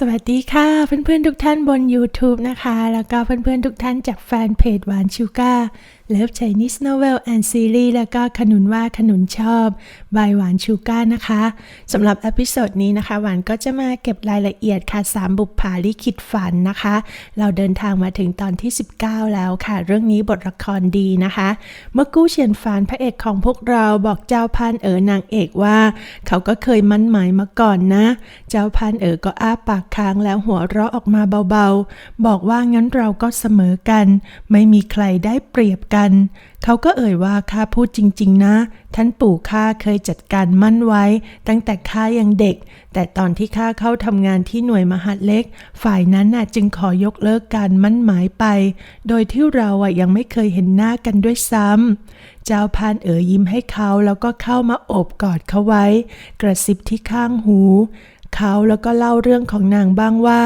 สวัสดีค่ะเพื่อนๆทุกท่านบน YouTube นะคะ แล้วก็เพื่อนๆทุกท่านจากแฟนเพจหวานชูก้าเลิฟไชนิสโนเวลแอนด์ซีรีส์แล้วก็ขนุนว่าขนุนชอบบายหวานชูก้านะคะสำหรับอพิโซดนี้นะคะ หวานก็จะมาเก็บรายละเอียดค่ะสามบุปผาลิขิตฝันนะคะ เราเดินทางมาถึงตอนที่ 19 แล้วค่ะ เรื่องนี้บทละครดีนะคะ เมื่อกู้เฉียนฟานพระเอกของพวกเราบอกเจ้าพานเอ๋อนางเอกว่า เขาก็เคยมั่นหมายมาก่อนนะ เจ้าพานเอ๋อก็อ้าปากค้างแล้วหัวเราะออกมาเบาๆ บอกว่างั้นเราก็เสมอกัน ไม่มีใครได้เปรียบกัน เขาก็เอ่ยว่าข้าพูดจริง ๆ นะ ท่านปู่ข้าเคยจัดการมั่นไว้ ตั้งแต่ข้ายังเด็ก แต่ตอนที่ข้าเข้าทำงานที่หน่วยมหาดเล็ก ฝ่ายนั้นน่ะจึงขอยกเลิกการมั่นหมายไป โดยที่เราอะยังไม่เคยเห็นหน้ากันด้วยซ้ำเจ้าพานเอ๋ยยิ้มให้เขาแล้วก็เข้ามาโอบกอดเขาไว้ กระซิบที่ข้างหู เขาแล้วก็เล่าเรื่องของนางบ้างว่า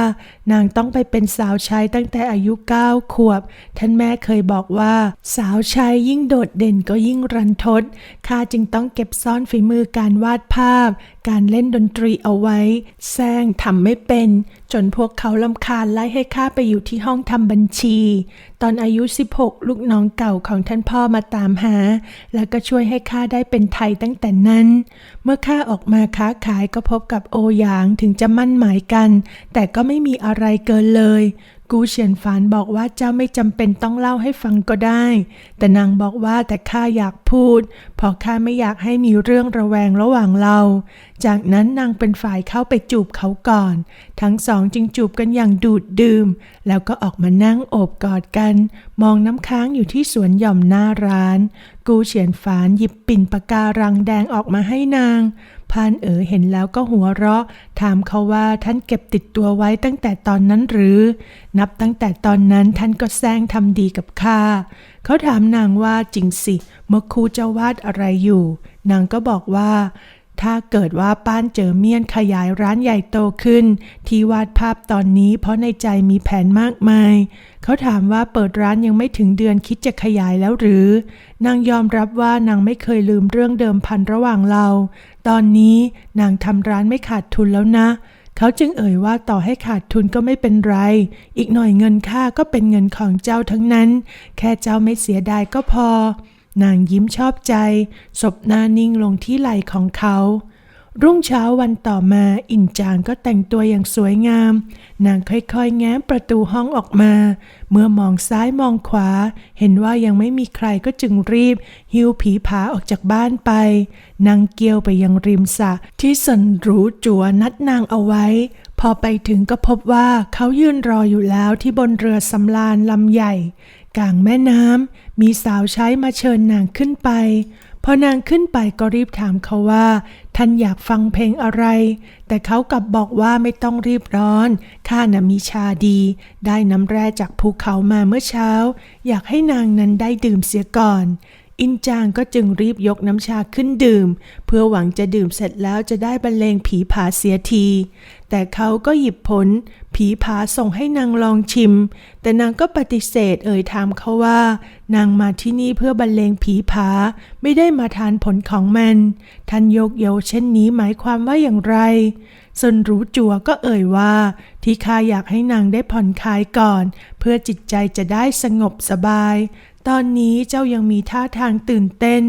นางต้องไปเป็นสาวใช้ตั้งแต่อายุเก้าขวบ ท่านแม่เคยบอกว่า สาวใช้ยิ่งโดดเด่นก็ยิ่งรันทด ข้าจึงต้องเก็บซ่อนฝีมือการวาดภาพ การเล่นดนตรีเอาไว้ แซงทำไม่เป็น จนพวกเขาลำคาญไล่ให้ข้าไปอยู่ที่ห้องทำบัญชี ตอนอายุ 16 ลูกน้องเก่าของท่านพ่อมาตามหา แล้วก็ช่วยให้ข้าได้เป็นไทยตั้งแต่นั้น เมื่อข้าออกมาค้าขายก็พบกับโอหยางถึงจะมั่นหมายกัน แต่ก็ไม่มีอะไรไรเกินเลย กูเฉียนฟานบอกว่าเจ้าไม่จำเป็นต้องเล่าให้ฟังก็ได้ แต่นางบอกว่าแต่ข้าอยากพูด เพราะข้าไม่อยากให้มีเรื่องระแวงระหว่างเรา จากนั้นนางเป็นฝ่ายเข้าไปจูบเขาก่อน ทั้งสองจึงจูบกันอย่างดูดดื่ม แล้วก็ออกมานั่งโอบกอดกัน มองน้ำค้างอยู่ที่สวนหย่อมหน้าร้าน กูเฉียนฟานหยิบปิ่นปากการังแดงออกมาให้นาง พานเอ๋อเห็นแล้วก็หัวเราะ ถามเขาว่าท่านเก็บติดตัวไว้ตั้งแต่ตอนนั้นหรือ นับตั้งแต่ตอนนั้นท่านก็แซงทำดีกับข้า เขาถามนางว่าจริงสิ เมื่อครูจะวาดอะไรอยู่ นางก็บอกว่า ถ้าเกิดว่าป้านเจอเมียนขยายร้านใหญ่โตขึ้น ที่วาดภาพตอนนี้เพราะในใจมีแผนมากมาย เขาถามว่าเปิดร้านยังไม่ถึงเดือนคิดจะขยายแล้วหรือ นางยอมรับว่านางไม่เคยลืมเรื่องเดิมพันระหว่างเรา ตอนนี้นางทำร้านไม่ขาดทุนแล้วนะ เขาจึงเอ่ยว่าต่อให้ขาดทุนก็ไม่เป็นไร อีกหน่อยเงินค่าก็เป็นเงินของเจ้าทั้งนั้น แค่เจ้าไม่เสียดายก็พอ นางยิ้มชอบใจศบหน้านิ่งลงที่ไหล่ของเขา รุ่งเช้าวันต่อมาอินจางก็แต่งตัวอย่างสวยงาม นางค่อยๆ แง้มประตูห้องออกมา เมื่อมองซ้ายมองขวา เห็นว่ายังไม่มีใครก็จึงรีบ หิ้วผีผาออกจากบ้านไป นางเกียวไปยังริมสระที่สันรูจัวนัดนางเอาไว้ พอไปถึงก็พบว่าเขายืนรออยู่แล้วที่บนเรือสำราญลำใหญ่กลางแม่น้ำ มีสาวใช้มาเชิญนางขึ้นไป พอนางขึ้นไปก็รีบถามเขาว่า ท่านอยากฟังเพลงอะไร แต่เขากลับบอกว่าไม่ต้องรีบร้อน ข้าน่ะมีชาดี ได้น้ำแร่จากภูเขามาเมื่อเช้า อยากให้นางนั้นได้ดื่มเสียก่อน อินจางก็จึงรีบยกน้ำชาขึ้นดื่ม เพื่อหวังจะดื่มเสร็จแล้วจะได้บรรเลงผีผาเสียที แต่เขาก็หยิบผล ผีผาส่งให้นางลองชิม แต่นางก็ปฏิเสธเอ่ยถามเขาว่า นางมาที่นี่เพื่อบรรเลงผีผาไม่ได้มาทานผลของมันท่านโยกเยาเช่นนี้หมายความว่าอย่างไรซนรู้จัวก็เอ่ยว่า ที่ข้าอยากให้นางได้ผ่อนคลายก่อน เพื่อจิตใจจะได้สงบสบาย ตอนนี้เจ้ายังมีท่าทางตื่นเต้น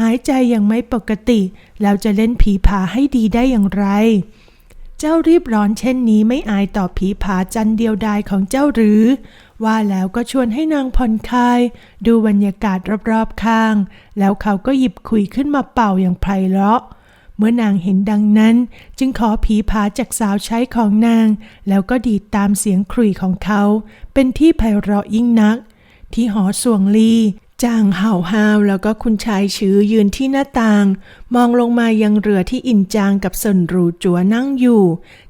หายใจยังไม่ปกติ แล้วจะเล่นผีผาให้ดีได้อย่างไร เจ้ารีบร้อนเช่นนี้ไม่อายต่อผีผาจันเดียวดายของเจ้าหรือ ว่าแล้วก็ชวนให้นางผ่อนคลาย ดูบรรยากาศรอบๆข้าง แล้วเขาก็หยิบคุยขึ้นมาเป่าอย่างไพเราะเมื่อนางเห็นดังนั้น จึงขอผีผาจากสาวใช้ของนาง แล้วก็ดีดตามเสียงครุยของเขา เป็นที่ไพเราะยิ่งนัก ที่หอสวงลี จางเห่าฮาวแล้วก็คุณชายชื้อยืนที่หน้าต่าง มองลงมายังเรือที่อินจางกับสนรูจัวนั่งอยู่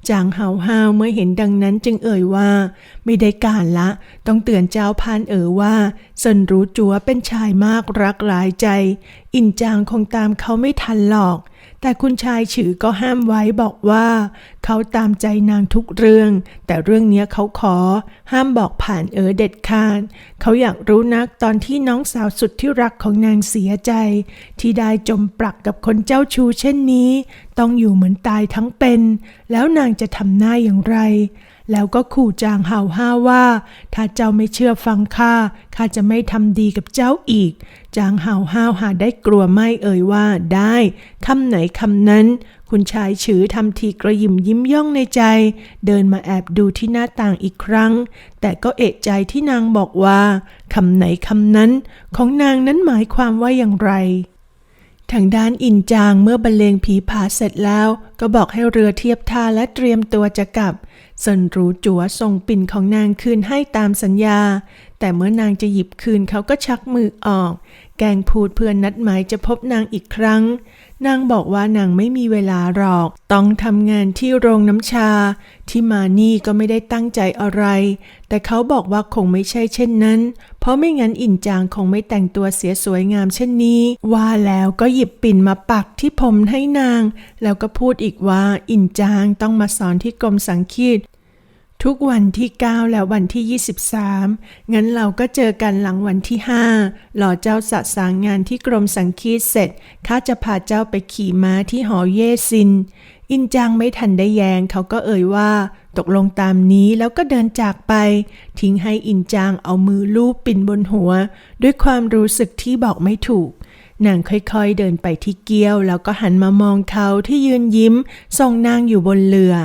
จางเห่าฮาวเมื่อเห็นดังนั้นจึงเอ่ยว่า ไม่ได้การละ ต้องเตือนเจ้าพานเอ๋อว่าสนรูจัวเป็นชายมากรักหลายใจ อินจางคงตามเขาไม่ทันหรอก แต่คุณชายฉือก็ห้ามไว้บอกว่า เขาตามใจนางทุกเรื่อง แต่เรื่องนี้เขาขอ ห้ามบอกผ่านเออเด็ดขาดเขาอยากรู้นักตอนที่น้องสาวสุดที่รักของนางเสียใจ ที่ได้จมปลักกับคนเจ้าชู้เช่นนี้ ต้องอยู่เหมือนตายทั้งเป็น แล้วนางจะทำหน้าอย่างไร แล้วก็ขู่จางเห่าห้าว่า ถ้าเจ้าไม่เชื่อฟังข้าข้าจะไม่ทำดีกับเจ้าอีก จางเห่าห้าวหาได้กลัวไม่เอ่ยว่าได้คำไหนคำนั้น คุณชายฉือทำทีกระยิมยิ้มย่องในใจ เดินมาแอบดูที่หน้าต่างอีกครั้ง แต่ก็เอะใจที่นางบอกว่าคำไหนคำนั้น ของนางนั้นหมายความว่าอย่างไรทางด้านอินจางเมื่อบรรเลงผีผาเสร็จแล้ว ก็บอกให้เรือเทียบท่าและเตรียมตัวจะกลับ เซินรูจัวส่งปิ่นของนางคืนให้ตามสัญญา แต่เมื่อนางจะหยิบคืนเขาก็ชักมือออก แกงพูดเพื่อนนัดหมายจะพบนางอีกครั้ง นางบอกว่านางไม่มีเวลาหรอก ต้องทำงานที่โรงน้ำชา ที่มานี่ก็ไม่ได้ตั้งใจอะไร แต่เขาบอกว่าคงไม่ใช่เช่นนั้น เพราะไม่งั้นอินจางคงไม่แต่งตัวเสียสวยงามเช่นนี้ ว่าแล้วก็หยิบปิ่นมาปักที่ผมให้นาง แล้วก็พูดอีกว่าอินจางต้องมาสอนที่กรมสังคีต ทุกวันที่ 9 และวันที่ 23 งั้นเราก็เจอกันหลังวันที่5รอเจ้าสะสางงานที่กรมสังคีตเสร็จ ข้าจะพาเจ้าไปขี่ม้าที่หอเยซิน อินจางไม่ทันได้แยง เขาก็เอ่ยว่า ตกลงตามนี้แล้วก็เดินจากไป ทิ้งให้อินจางเอามือลูบปิ่นบนหัว ด้วยความรู้สึกที่บอกไม่ถูกนางค่อยๆ เดินไปที่เกี้ยว แล้วก็หันมามองเขาที่ยืนยิ้มส่งนางอยู่บนเรือ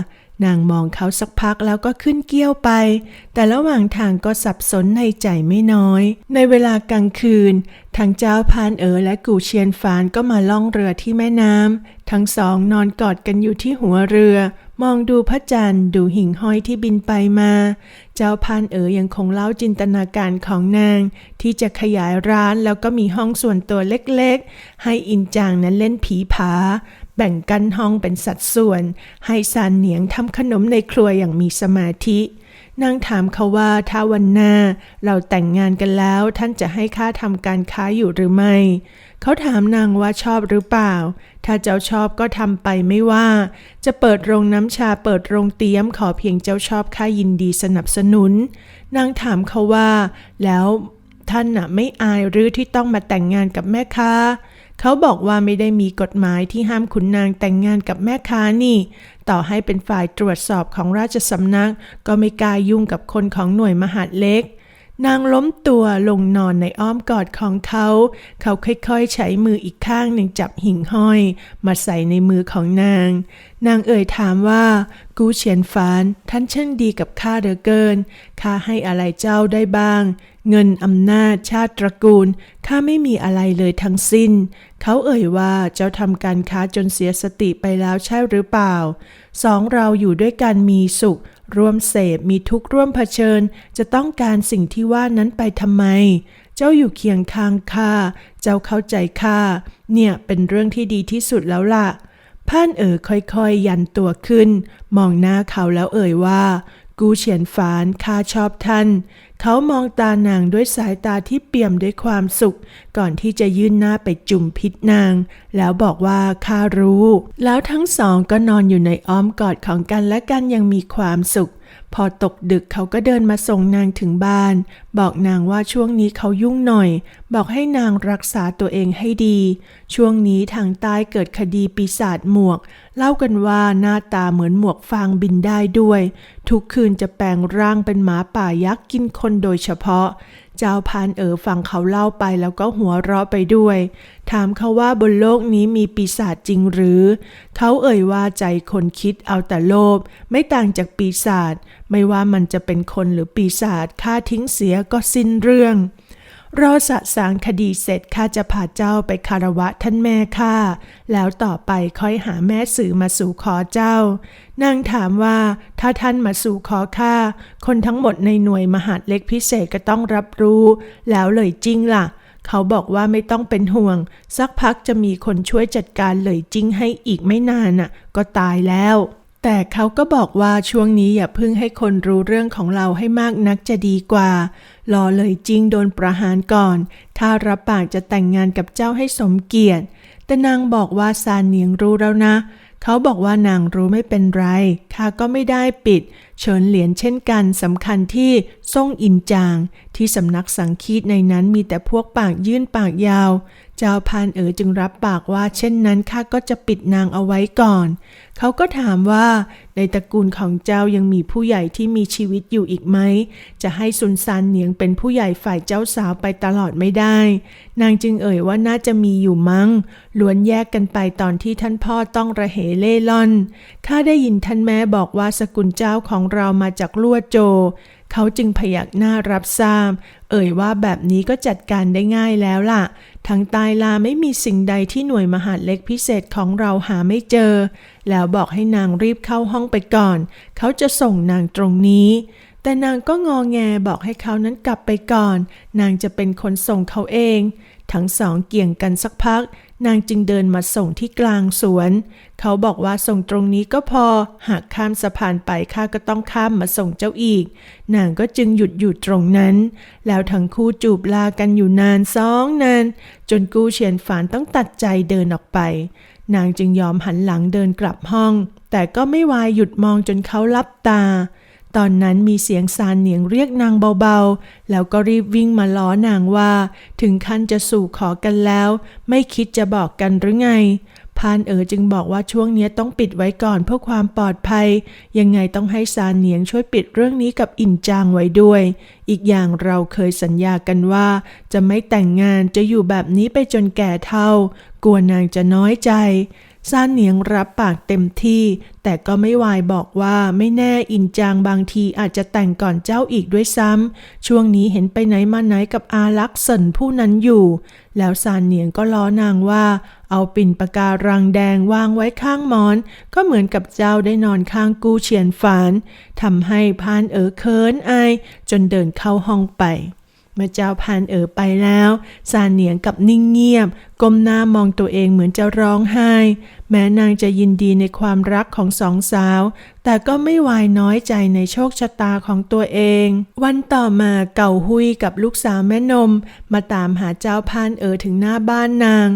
นางมองเขาสักพักแล้วก็ขึ้นเกี้ยวไป แต่ระหว่างทางก็สับสนในใจไม่น้อย ในเวลากลางคืน ทางเจ้าพานเอ๋อและกูเชียนฟานก็มาล่องเรือที่แม่น้ำ ทั้งสองนอนกอดกันอยู่ที่หัวเรือ มองดูพระจันทร์ ดูหิ่งห้อยที่บินไปมา เจ้าพานเอ๋อยังคงเล่าจินตนาการของนาง ที่จะขยายร้านแล้วก็มีห้องส่วนตัวเล็กๆ ให้อินจางนั้นเล่นผีผา แบ่งกันห้องเป็นสัดส่วน ให้ซานเหนียงทำขนมในครัวอย่างมีสมาธิ นางถามเขาว่าถ้าวันหน้าเราแต่งงานกันแล้วท่านจะให้ข้าทำการค้าอยู่หรือไม่ เขาถามนางว่าชอบหรือเปล่า ถ้าเจ้าชอบก็ทำไปไม่ว่า จะเปิดโรงน้ำชาเปิดโรงเตี้ยมขอเพียงเจ้าชอบข้ายินดีสนับสนุน นางถามเขาว่า แล้วท่านน่ะไม่อายหรือที่ต้องมาแต่งงานกับแม่ค้า เขาบอกว่าไม่ได้มีกฎหมายที่ห้ามขุนนางแต่งงานกับแม่ค้านี่ ต่อให้เป็นฝ่ายตรวจสอบของราชสำนัก ก็ไม่กล้ายุ่งกับคนของหน่วยมหาดเล็ก นางล้มตัวลงนอนในอ้อมกอดของเขา เขาค่อยๆ ใช้มืออีกข้างหนึ่งจับหิ่งห้อย มาใส่ในมือของนาง นางเอ่ยถามว่า กูเฉียนฟาน ท่านช่างดีกับข้าเหลือเกิน ข้าให้อะไรเจ้าได้บ้าง เงินอำนาจชาติตระกูล ข้าไม่มีอะไรเลยทั้งสิ้น เขาเอ่ยว่าเจ้าทำการค้าจนเสียสติไปแล้วใช่หรือเปล่า สองเราอยู่ด้วยกันมีสุข ร่วมเสพมีทุกข์ร่วมเผชิญ จะต้องการสิ่งที่ว่านั้นไปทำไม เจ้าอยู่เคียงข้างข้าเจ้าเข้าใจข้าเนี่ยเป็นเรื่องที่ดีที่สุดแล้วล่ะพ่านเอ๋อค่อยๆ ยันตัวขึ้น มองหน้าเขาแล้วเอ่ยว่า กูเฉียนฝานข้าชอบท่าน เขามองตานางด้วยสายตาที่เปี่ยมด้วยความสุข ก่อนที่จะยื่นหน้าไปจุ่มพิษนาง แล้วบอกว่าข้ารู้ แล้วทั้งสองก็นอนอยู่ในอ้อมกอดของกันและกันยังมีความสุข พอตกดึกเขาก็เดินมาส่งนางถึงบ้าน บอกนางว่าช่วงนี้เขายุ่งหน่อย บอกให้นางรักษาตัวเองให้ดี ช่วงนี้ทางใต้เกิดคดีปีศาจหมวก เล่ากันว่าหน้าตาเหมือนหมวกฟางบินได้ด้วย ทุกคืนจะแปลงร่างเป็นหมาป่ายักษ์กินคนโดยเฉพาะ เจ้าพานเอ๋อฟังเขาเล่าไปแล้วก็หัวเราะไปด้วย ถามเขาว่าบนโลกนี้มีปีศาจจริงหรือ เขาเอ่ยว่าใจคนคิดเอาแต่โลภไม่ต่างจากปีศาจไม่ว่ามันจะเป็นคนหรือปีศาจฆ่าทิ้งเสียก็สิ้นเรื่อง รอสะสางคดีเสร็จข้าจะพาเจ้าไปคารวะท่านแม่ข้าแล้วต่อไปค่อยหาแม่สื่อมาสู่ขอเจ้านางถามว่าถ้าท่านมาสู่ขอข้าคนทั้งหมดในหน่วยมหาดเล็กพิเศษก็ต้องรับรู้ แล้วเลยจริงล่ะ เขาบอกว่าไม่ต้องเป็นห่วง สักพักจะมีคนช่วยจัดการเลยจริงให้อีกไม่นานน่ะ ก็ตายแล้ว แต่เขาก็บอกว่าช่วงนี้อย่าเพิ่งให้คนรู้เรื่องของเราให้มากนักจะดีกว่า รอเลยจริงโดนประหารก่อน ถ้ารับปากจะแต่งงานกับเจ้าให้สมเกียรติ แต่นางบอกว่าซานเนียงรู้แล้วนะ เขาบอกว่านางรู้ไม่เป็นไรข้าก็ไม่ได้ปิดเฉินเหรียญเช่นกันสำคัญที่ซ่งอินจาง ที่สำนักสังคีตในนั้นมีแต่พวกปากยื่นปากยาว เจ้าพานเอ๋อจึงรับปากว่าเช่นนั้นข้าก็จะปิดนางเอาไว้ก่อน เขาก็ถามว่า ในตระกูลของเจ้ายังมีผู้ใหญ่ที่มีชีวิตอยู่อีกไหม จะให้ซุนซานเหนียงเป็นผู้ใหญ่ฝ่ายเจ้าสาวไปตลอดไม่ได้ นางจึงเอ่ยว่าน่าจะมีอยู่มั้ง ล้วนแยกกันไปตอนที่ท่านพ่อต้องระเหเล่ล่อนข้าได้ยินท่านแม่บอกว่าสกุลเจ้าของเรามาจากลวดโจ เขาจึงพยักหน้ารับทราบ เอ่ยว่าแบบนี้ก็จัดการได้ง่ายแล้วล่ะทั้งตายลาไม่มีสิ่งใดที่หน่วยมหาดเล็กพิเศษของเราหาไม่เจอ แล้วบอกให้นางรีบเข้าห้องไปก่อน เขาจะส่งนางตรงนี้ แต่นางก็งอแงบอกให้เขานั้นกลับไปก่อน นางจะเป็นคนส่งเขาเอง ทั้งสองเกี่ยงกันสักพัก นางจึงเดินมาส่งที่กลางสวน เขาบอกว่าส่งตรงนี้ก็พอ หากข้ามสะพานไปข้าก็ต้องข้ามมาส่งเจ้าอีก นางก็จึงหยุดอยู่ตรงนั้น แล้วทั้งคู่จูบลากันอยู่นานสองนาน จนกู้เฉียนฝานต้องตัดใจเดินออกไป นางจึงยอมหันหลังเดินกลับห้อง แต่ก็ไม่วายหยุดมองจนเขาลับตา ตอนนั้นมีเสียงซานเหนียงเรียกนางเบาๆ แล้วก็รีบวิ่งมาล้อนางว่า ถึงขั้นจะสู่ขอกันแล้ว ไม่คิดจะบอกกันหรือไง พานเอ๋อจึงบอกว่าช่วงนี้ต้องปิดไว้ก่อนเพื่อความปลอดภัย ยังไงต้องให้ซานเหนียงช่วยปิดเรื่องนี้กับอินจางไว้ด้วย อีกอย่างเราเคยสัญญากันว่า จะไม่แต่งงานจะอยู่แบบนี้ไปจนแก่เท่ากลัวนางจะน้อยใจ ซานเหนียงรับปากเต็มที่ แต่ก็ไม่วายบอกว่าไม่แน่อินจางบางทีอาจจะแต่งก่อนเจ้าอีกด้วยซ้ำช่วงนี้เห็นไปไหนมาไหนกับอาลักษณ์เซินผู้นั้นอยู่ แล้วซานเหนียงก็ล้อนางว่า เอาปิ่นปากการังแดงวางไว้ข้างมอน ก็เหมือนกับเจ้าได้นอนข้างกูเฉียนฝานทำให้พานเอ๋อเคินอายจนเดินเข้าห้องไป เมื่อเจ้าพานเอ๋อไปแล้วซานเหนียงกับนิ่งเงียบ ก้มหน้ามองตัวเองเหมือนจะร้องไห้ แม้นางจะยินดีในความรักของสองสาว แต่ก็ไม่วายน้อยใจในโชคชะตาของตัวเอง วันต่อมาเก่าหุยกับลูกสาวแม่นม มาตามหาเจ้าพานเอ๋อถึงหน้าบ้านนาง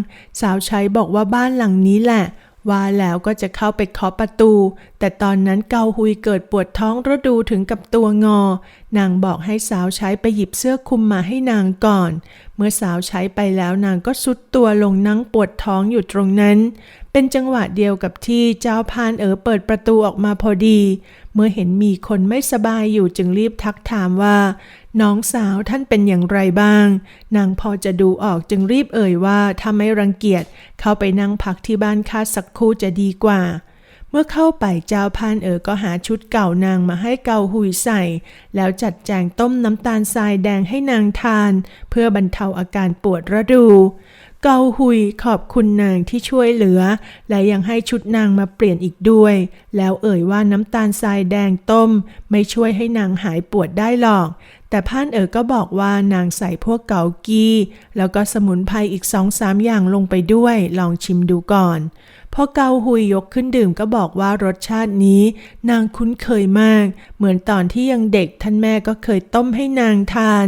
สาวใช้บอกว่าบ้านหลังนี้แหละ ว่าแล้วก็จะเข้าไปเคาะประตู แต่ตอนนั้นเกาหุยเกิดปวดท้องระดูถึงกับตัวงอ นางบอกให้สาวใช้ไปหยิบเสื้อคลุมมาให้นางก่อน เมื่อสาวใช้ไปแล้วนางก็สุดตัวลงนั่งปวดท้องอยู่ตรงนั้น เป็นจังหวะเดียวกับที่เจ้าพานเอ๋อเปิดประตูออกมาพอดี เมื่อเห็นมีคนไม่สบายอยู่จึงรีบทักถามว่า น้องสาวท่านเป็นอย่างไรบ้าง นางพอจะดูออกจึงรีบเอ่ยว่าถ้าไม่รังเกียจเข้าไปนั่งพักที่บ้านข้าสักครู่จะดีกว่า เมื่อเข้าไปเจ้าพานเอ๋อก็หาชุดเก่านางมาให้เกาหุยใส่ แล้วจัดแจงต้มน้ำตาลทรายแดงให้นางทาน เพื่อบรรเทาอาการปวดระดู เกาหุยขอบคุณนางที่ช่วยเหลือ และยังให้ชุดนางมาเปลี่ยนอีกด้วย แล้วเอ่ยว่าน้ำตาลทรายแดงต้ม ไม่ช่วยให้นางหายปวดได้หรอก แต่พานเอ๋อก็บอกว่านางใส่พวกเกากี้ แล้วก็สมุนไพรอีกสองสามอย่างลงไปด้วย ลองชิมดูก่อนพอเกาหุยยกขึ้นดื่มก็บอกว่ารสชาตินี้ นางคุ้นเคยมาก เหมือนตอนที่ยังเด็กท่านแม่ก็เคยต้มให้นางทาน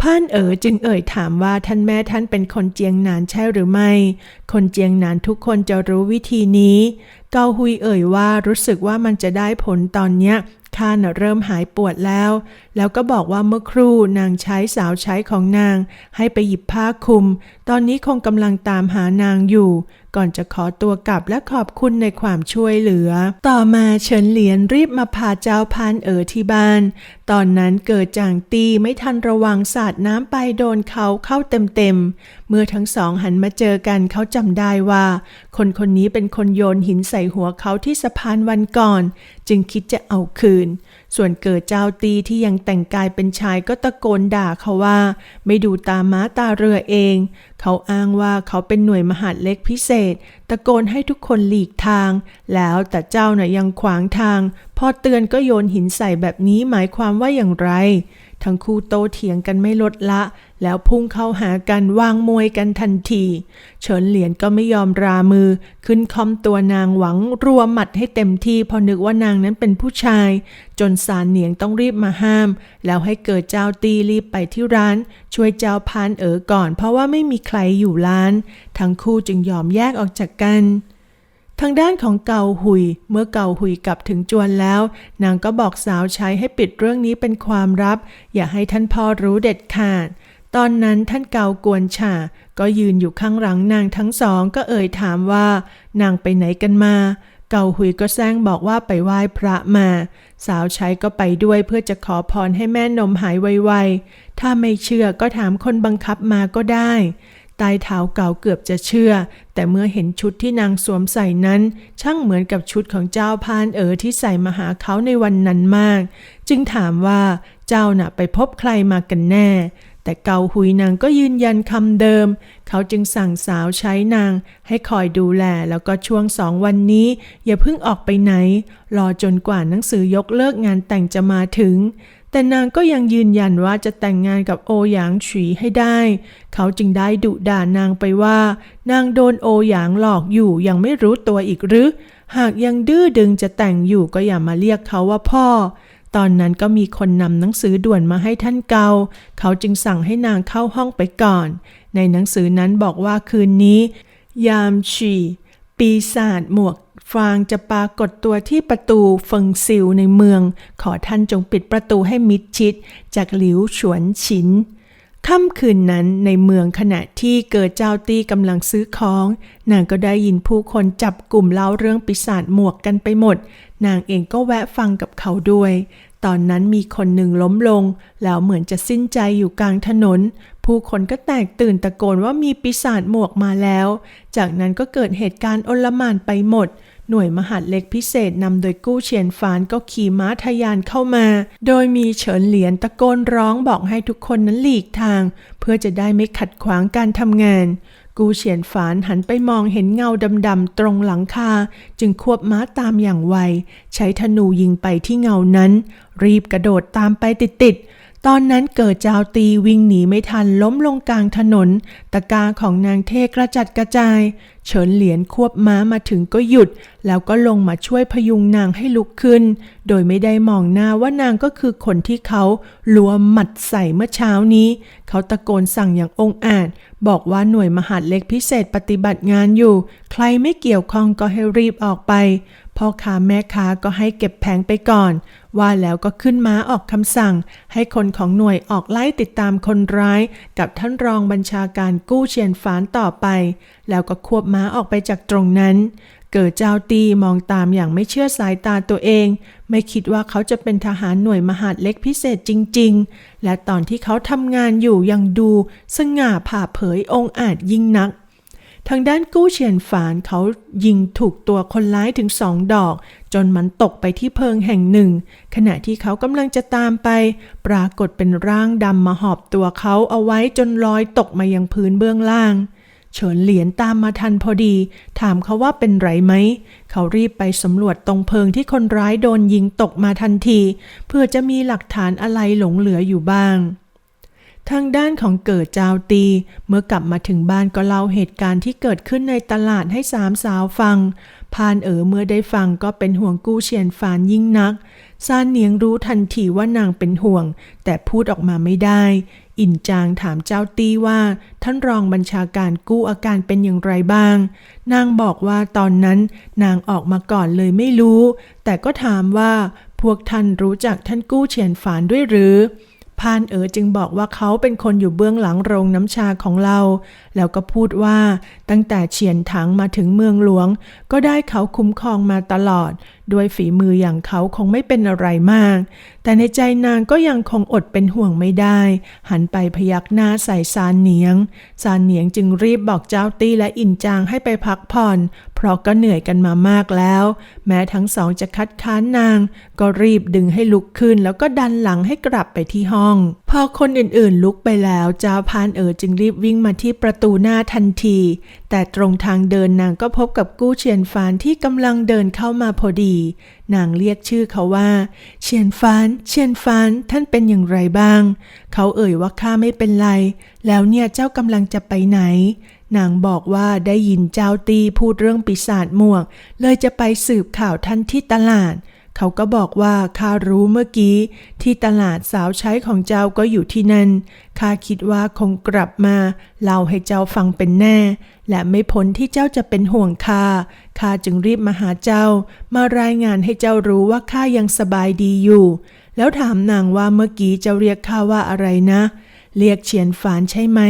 พานเอ๋อจึงเอ่ยถามว่าท่านแม่ท่านเป็นคนเจียงหนานใช่หรือไม่ คนเจียงหนานทุกคนจะรู้วิธีนี้ เกาหุยเอ่ยว่ารู้สึกว่ามันจะได้ผลตอนเนี้ยข้าน่ะเริ่มหายปวดแล้ว แล้วก็บอกว่าเมื่อครู่นางใช้สาวใช้ของนาง ให้ไปหยิบผ้าคลุม ตอนนี้คงกำลังตามหานางอยู่ ก่อนจะขอตัวกลับและขอบคุณในความช่วยเหลือ ต่อมาเฉินเหลียนรีบมาพาเจ้าพานเอ๋อที่บ้าน ตอนนั้นเกิดจางตีไม่ทันระวังสาดน้ำไปโดนเขาเข้าเต็มๆ เมื่อทั้งสองหันมาเจอกันเขาจำได้ว่า คนคนนี้เป็นคนโยนหินใส่หัวเขาที่สะพานวันก่อน จึงคิดจะเอาคืน ส่วนเกิดเจ้าตีที่ยังแต่งกายเป็นชายก็ตะโกนด่าเขาว่า ไม่ดูตาม้าตาเรือเอง เขาอ้างว่าเขาเป็นหน่วยมหาดเล็กพิเศษ ตะโกนให้ทุกคนหลีกทาง แล้วแต่เจ้าน่ะยังขวางทาง พอเตือนก็โยนหินใส่แบบนี้หมายความว่าอย่างไร ทั้งคู่โตเถียงกันไม่ลดละ แล้วพุ่งเข้าหากันวางมวยกันทันที เฉินเหลียนก็ไม่ยอมรามือ ขึ้นคอมตัวนางหวังรัวหมัดให้เต็มที่พอนึกว่านางนั้นเป็นผู้ชาย จนสารเหนียงต้องรีบมาห้าม แล้วให้เกิดเจ้าตีรีบไปที่ร้าน ช่วยเจ้าพานเอ๋อก่อน เพราะว่าไม่มีใครอยู่ร้าน ทั้งคู่จึงยอมแยกออกจากกัน ทางด้านของเกาหุย เมื่อเกาหุยกลับถึงจวนแล้ว นางก็บอกสาวใช้ให้ปิดเรื่องนี้เป็นความลับ อย่าให้ท่านพ่อรู้เด็ดขาด ตอนนั้นท่านเกากวนฉ่าก็ยืนอยู่ข้างหลังนางทั้งสองก็เอ่ยถามว่า นางไปไหนกันมา เกาหุยก็แซงบอกว่าไปไหว้พระมา สาวใช้ก็ไปด้วยเพื่อจะขอพรให้แม่นมหายไวๆถ้าไม่เชื่อก็ถามคนบังคับมาก็ได้ ใต้เท้าเก่าเกือบจะเชื่อ แต่เมื่อเห็นชุดที่นางสวมใส่นั้น ช่างเหมือนกับชุดของเจ้าพานเอ๋อที่ใส่มาหาเขาในวันนั้นมาก จึงถามว่าเจ้าน่ะไปพบใครมากันแน่ แต่เกาหุยนางก็ยืนยันคำเดิม เขาจึงสั่งสาวใช้นาง ให้คอยดูแลแล้วก็ช่วงสองวันนี้ อย่าเพิ่งออกไปไหน รอจนกว่าหนังสือยกเลิกงานแต่งจะมาถึง แต่นางก็ยังยืนยันว่าจะแต่งงานกับโอหยางฉีให้ได้ เขาจึงได้ดุด่านางไปว่า นางโดนโอหยางหลอกอยู่ยังไม่รู้ตัวอีกหรือ หากยังดื้อดึงจะแต่งอยู่ก็อย่ามาเรียกเขาว่าพ่อ ตอนนั้นก็มีคนนำหนังสือด่วนมาให้ท่านเกา เขาจึงสั่งให้นางเข้าห้องไปก่อน ในหนังสือนั้นบอกว่าคืนนี้ ยามฉีปีศาจหมวก ฟางจะปรากฏตัวที่ประตูเฟิงซิวในเมือง ขอท่านจงปิดประตูให้มิดชิด จากหลิวฉวนฉินค่ำคืนนั้นในเมืองขณะที่เกิดเจ้าตี้กำลังซื้อของ นางก็ได้ยินผู้คนจับกลุ่มเล่าเรื่องปีศาจหมวกกันไปหมด นางเองก็แวะฟังกับเขาด้วย ตอนนั้นมีคนหนึ่งล้มลง แล้วเหมือนจะสิ้นใจอยู่กลางถนน ผู้คนก็แตกตื่นตะโกนว่ามีปีศาจหมวกมาแล้ว จากนั้นก็เกิดเหตุการณ์โอลหม่านไปหมด หน่วยมหาดเล็กพิเศษนำโดยกู้เฉียนฟานก็ขี่ม้าทะยานเข้ามา โดยมีเฉินเหลียนตะโกนร้องบอกให้ทุกคนนั้นหลีกทาง เพื่อจะได้ไม่ขัดขวางการทำงาน กูเฉียนฝานหันไปมองเห็นเงาดำๆตรงหลังคา จึงควบม้าตามอย่างไว ใช้ธนูยิงไปที่เงานั้น รีบกระโดดตามไปติดๆ ตอนนั้นเกิดจาวตีวิ่งหนีไม่ทันล้มลงกลางถนน ตะกาของนางเทกระจัดกระจาย เฉินเหรียญควบม้ามาถึงก็หยุด แล้วก็ลงมาช่วยพยุงนางให้ลุกขึ้น โดยไม่ได้มองหน้าว่านางก็คือคนที่เขาลัวหมัดใส่เมื่อเช้านี้ เขาตะโกนสั่งอย่างองอาจ บอกว่าหน่วยมหาดเล็กพิเศษปฏิบัติงานอยู่ ใครไม่เกี่ยวข้องก็ให้รีบออกไปพ่อค้าแม่ค้าก็ให้เก็บแผงไปก่อน ว่าแล้วก็ขึ้นม้าออกคำสั่ง ให้คนของหน่วยออกไล่ติดตามคนร้าย กับท่านรองบัญชาการกู้เชียนฝานต่อไป แล้วก็ควบม้าออกไปจากตรงนั้น เกิดเจ้าตีมองตามอย่างไม่เชื่อสายตาตัวเอง ไม่คิดว่าเขาจะเป็นทหารหน่วยมหาดเล็กพิเศษจริง ๆ และตอนที่เขาทำงานอยู่ยังดู สง่าผ่าเผยองอาจยิ่งนัก ทางด้านกู้เฉียนฝานเขายิงถูกตัวคนร้ายถึงสองดอก จนมันตกไปที่เพิงแห่งหนึ่ง ขณะที่เขากำลังจะตามไป ปรากฏเป็นร่างดำมาหอบตัวเขาเอาไว้จนลอยตกมายังพื้นเบื้องล่างเฉินเหรียญตามมาทันพอดี ถามเขาว่าเป็นไรไหม เขารีบไปสำรวจตรงเพิงที่คนร้ายโดนยิงตกมาทันที เพื่อจะมีหลักฐานอะไรหลงเหลืออยู่บ้าง ทางด้านของเกิดจาวตี เมื่อกลับมาถึงบ้านก็เล่าเหตุการณ์ที่เกิดขึ้นในตลาดให้สามสาวฟัง พานเอ๋อเมื่อได้ฟังก็เป็นห่วงกู้เฉียนฟานยิ่งนัก ซานเนียงรู้ทันทีว่านางเป็นห่วง แต่พูดออกมาไม่ได้ อินจางถามเจ้าตีว่า ท่านรองบัญชาการกู้อาการเป็นอย่างไรบ้าง นางบอกว่าตอนนั้นนางออกมาก่อนเลยไม่รู้ แต่ก็ถามว่าพวกท่านรู้จักท่านกู้เฉียนฝานด้วยหรือ พานเอ๋อจึงบอกว่าเขาเป็นคนอยู่เบื้องหลังโรงน้ำชาของเรา แล้วก็พูดว่าตั้งแต่เฉียนถังมาถึงเมืองหลวง ก็ได้เขาคุ้มครองมาตลอด ด้วยฝีมืออย่างเขาคงไม่เป็นอะไรมาก แต่ในใจนางก็ยังคงอดเป็นห่วงไม่ได้ หันไปพยักหน้าใส่ซานเหนียง ซานเหนียงจึงรีบบอกเจ้าตี้และอินจางให้ไปพักผ่อน เพราะก็เหนื่อยกันมามากแล้ว แม้ทั้งสองจะคัดค้านนาง ก็รีบดึงให้ลุกขึ้น แล้วก็ดันหลังให้กลับไปที่ห้อง พอคนอื่นๆลุกไปแล้ว เจ้าพานเอ๋อจึงรีบวิ่งมาที่ประตูหน้าทันที แต่ตรงทางเดินนางก็พบกับกู้เฉียนฟานที่กำลังเดินเข้ามาพอดีนางเรียกชื่อเขาว่า เชียนฟาน เชียนฟาน ท่านเป็นอย่างไรบ้าง เขาเอ่ยว่าข้าไม่เป็นไร แล้วเนี่ยเจ้ากำลังจะไปไหน นางบอกว่าได้ยินเจ้าตีพูดเรื่องปีศาจหมวก เลยจะไปสืบข่าวท่านที่ตลาด เขาก็บอกว่าข้ารู้เมื่อกี้ ที่ตลาดสาวใช้ของเจ้าก็อยู่ที่นั่นข้าคิดว่าคงกลับมาเล่าให้เจ้าฟังเป็นแน่ และไม่พ้นที่เจ้าจะเป็นห่วงข้าข้าจึงรีบมาหาเจ้า มารายงานให้เจ้ารู้ว่าข้ายังสบายดีอยู่ แล้วถามนางว่าเมื่อกี้เจ้าเรียกข้าว่าอะไรนะ เรียกเฉียนฝานใช่ไหม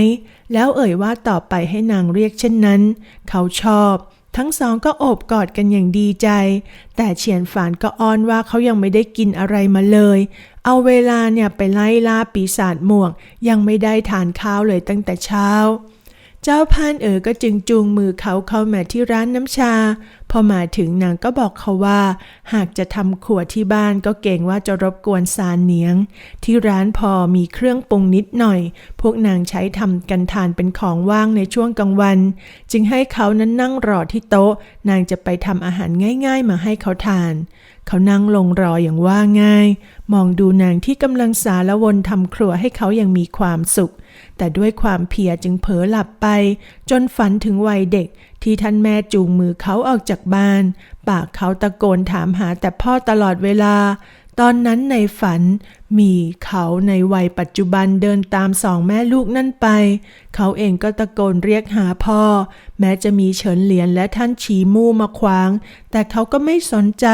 แล้วเอ่ยว่าต่อไปให้นางเรียกเช่นนั้น เขาชอบ ทั้งสองก็โอบกอดกันอย่างดีใจ แต่เฉียนฝานก็อ้อนว่าเขายังไม่ได้กินอะไรมาเลย เอาเวลาเนี่ยไปไล่ล่าปีศาจหมวก ยังไม่ได้ทานข้าวเลยตั้งแต่เช้า เจ้าพานเอ๋อก็จึงจูงมือเขาเข้ามาที่ร้านน้ำชา พอมาถึงนางก็บอกเขาว่า หากจะทำขวดที่บ้านก็เกรงว่าจะรบกวนซานเหนียง ที่ร้านพอมีเครื่องปรุงนิดหน่อย พวกนางใช้ทำกันทานเป็นของว่างในช่วงกลางวัน จึงให้เขานั้นนั่งรอที่โต๊ะ นางจะไปทำอาหารง่ายๆ มาให้เขาทาน เขานั่งลงรออย่างว่าง่าย มองดูนางที่กำลังสารวนทำครัวให้เขาอย่างมีความสุข แต่ด้วยความเพียจึงเผลอหลับไป จนฝันถึงวัยเด็กที่ท่านแม่จูงมือเขาออกจากบ้าน ปากเขาตะโกนถามหาแต่พ่อตลอดเวลา ตอนนั้นในฝันมีเขาในวัยปัจจุบันเดินตามสองแม่ลูกนั่นไป เขาเองก็ตะโกนเรียกหาพ่อ แม้จะมีเฉินเหลียนและท่านฉีมู่มาขวาง แต่เขาก็ไม่สนใจ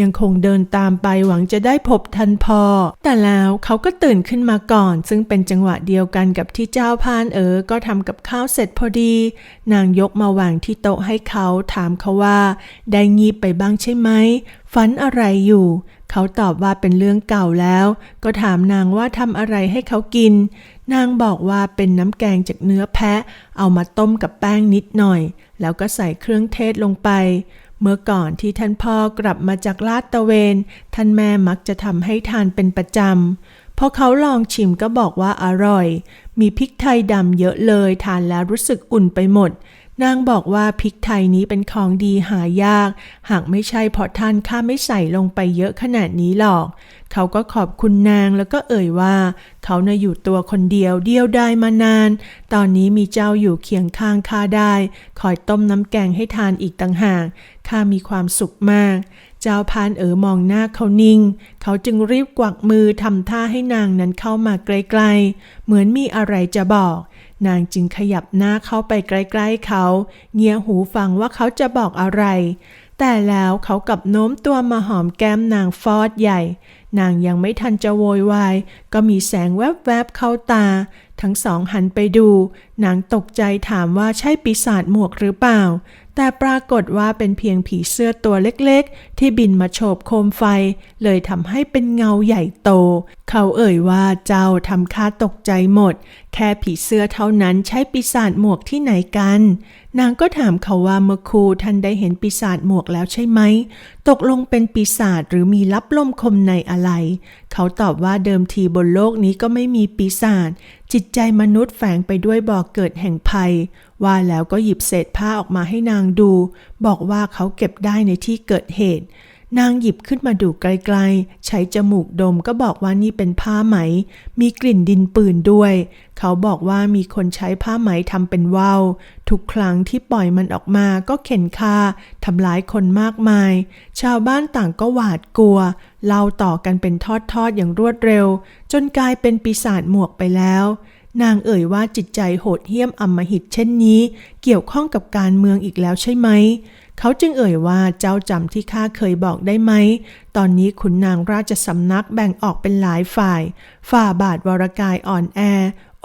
ยังคงเดินตามไปหวังจะได้พบทันพ่อ แต่แล้วเขาก็ตื่นขึ้นมาก่อน ซึ่งเป็นจังหวะเดียวกันกับที่เจ้าพานเอ๋อก็ทำกับข้าวเสร็จพอดี นางยกมาวางที่โต๊ะให้เขาถามเขาว่า ได้งีบไปบ้างใช่ไหม ฝันอะไรอยู่ เขาตอบว่าเป็นเรื่องเก่าแล้ว ก็ถามนางว่าทำอะไรให้เขากิน นางบอกว่าเป็นน้ำแกงจากเนื้อแพะ เอามาต้มกับแป้งนิดหน่อย แล้วก็ใส่เครื่องเทศลงไป เมื่อก่อนที่ท่านพ่อกลับมาจากลาดตะเวน ท่านแม่มักจะทำให้ทานเป็นประจำพอเขาลองชิมก็บอกว่าอร่อย มีพริกไทยดำเยอะเลยทานแล้วรู้สึกอุ่นไปหมด นางบอกว่าพริกไทยนี้เป็นของดีหายาก หากไม่ใช่เพราะท่านข้าไม่ใส่ลงไปเยอะขนาดนี้หรอก เขาก็ขอบคุณนางแล้วก็เอ่ยว่า เขาน่ะอยู่ตัวคนเดียวเดียวได้มานาน ตอนนี้มีเจ้าอยู่เคียงข้างข้าได้ คอยต้มน้ำแกงให้ทานอีกต่างหากข้ามีความสุขมากเจ้าพานเอ๋อมองหน้าเขานิ่ง เขาจึงรีบกวักมือทำท่าให้นางนั้นเข้ามาใกล้ๆเหมือนมีอะไรจะบอก นางจึงขยับหน้าเข้าไปใกล้ๆเขา เงียหูฟังว่าเขาจะบอกอะไร แต่แล้วเขากลับโน้มตัวมาหอมแก้มนางฟอดใหญ่ นางยังไม่ทันจะโวยวาย ก็มีแสงแวบๆเข้าตา ทั้งสองหันไปดูนางตกใจถามว่าใช่ปีศาจหมวกหรือเปล่า แต่ปรากฏว่าเป็นเพียงผีเสื้อตัวเล็กๆ ที่บินมาโฉบโคมไฟ เลยทำให้เป็นเงาใหญ่โต เขาเอ่ยว่าเจ้าทำข้าตกใจหมด แค่ผีเสื้อเท่านั้นใช่ปีศาจหมวกที่ไหนกัน นางก็ถามเขาว่าเมื่อครูท่านได้เห็นปีศาจหมวกแล้วใช่ไหม ตกลงเป็นปีศาจหรือมีลับลมคมในอะไรเขาตอบว่าเดิมทีบนโลกนี้ก็ไม่มีปีศาจจิตใจมนุษย์แฝงไปด้วยบ่อกเกิดแห่งภัย ว่าแล้วก็หยิบเศษผ้าออกมาให้นางดู บอกว่าเขาเก็บได้ในที่เกิดเหตุ นางหยิบขึ้นมาดูไกลๆ ใช้จมูกดมก็บอกว่านี่เป็นผ้าไหม มีกลิ่นดินปืนด้วย เขาบอกว่ามีคนใช้ผ้าไหมทำเป็นว่าวทุกครั้งที่ปล่อยมันออกมาก็เข็นฆ่าทำร้ายคนมากมาย ชาวบ้านต่างก็หวาดกลัว เล่าต่อกันเป็นทอดๆอย่างรวดเร็ว จนกลายเป็นปีศาจหมวกไปแล้ว นางเอ่ยว่าจิตใจโหดเหี้ยมอำมหิตเช่นนี้ เกี่ยวข้องกับการเมืองอีกแล้วใช่ไหมเขาจึงเอ่ยว่าเจ้าจำที่ข้าเคยบอกได้ไหม ตอนนี้ขุนนางราชสำนักแบ่งออกเป็นหลายฝ่าย ฝ่าบาทวรกายอ่อนแอ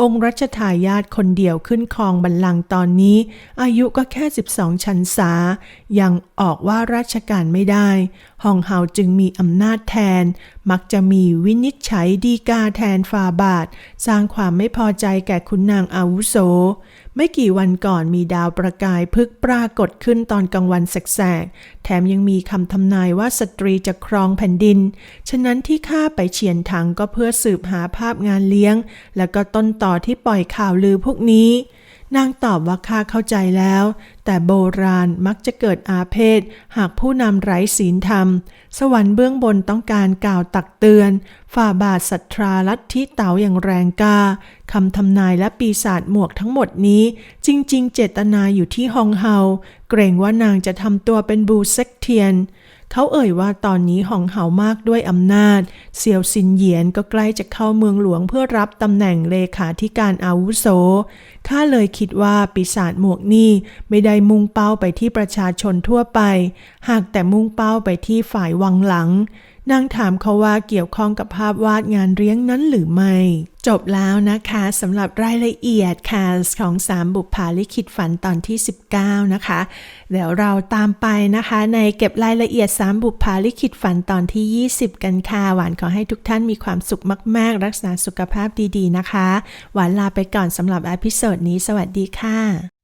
องค์รัชทายาทคนเดียวขึ้นครองบัลลังก์ตอนนี้ อายุก็แค่ 12 ชันษา ยังออกว่าราชการไม่ได้ ฮองเฮาจึงมีอำนาจแทน มักจะมีวินิจฉัยดีกาแทนฝ่าบาท สร้างความไม่พอใจแก่ขุนนางอาวุโส ไม่กี่วันก่อนมีดาวประกายพึกปรากฏขึ้นตอนกลางวันแสกๆ แถมยังมีคำทำนายว่าสตรีจะครองแผ่นดิน ฉะนั้นที่ข้าไปเฉียนถังก็เพื่อสืบหาภาพงานเลี้ยง และก็ต้นต่อที่ปล่อยข่าวลือพวกนี้ นางตอบว่าข้าเข้าใจแล้ว แต่โบราณมักจะเกิดอาเพศ หากผู้นำไร้ศีลธรรม สวรรค์เบื้องบนต้องการกล่าวตักเตือน ฝ่าบาทศรัทธาลัทธิเต๋าอย่างแรงกล้าคำทำนายและปีศาจหมวกทั้งหมดนี้ จริง ๆ เจตนาอยู่ที่ฮองเฮา เกรงว่านางจะทำตัวเป็นบูเซ็กเทียน เขาเอ่ยว่าตอนนี้หองเหามากด้วยอำนาจเซียวซินเหยียนก็ใกล้จะเข้าเมืองหลวงเพื่อรับตำแหน่งเลขาธิการอาวุโส ข้าเลยคิดว่าปีศาจหมวกนี่ไม่ได้มุ่งเป้าไปที่ประชาชนทั่วไป หากแต่มุ่งเป้าไปที่ฝ่ายวังหลัง นางถามเขาว่าเกี่ยวข้องกับภาพวาดงานเลี้ยงนั้นหรือไม่ จบแล้วนะคะสำหรับรายละเอียดค่ะของ3บุพภาลิขิตฝันตอนที่ 19 นะคะ เดี๋ยวเราตามไปนะคะ ในเก็บรายละเอียด3บุพภาลิขิตฝันตอนที่ 20 กันค่ะ หวานขอให้ทุกท่านมีความสุขมาก ๆ รักษาสุขภาพดีๆนะคะ หวานลาไปก่อนสำหรับอพิโซดนี้ สวัสดีค่ะ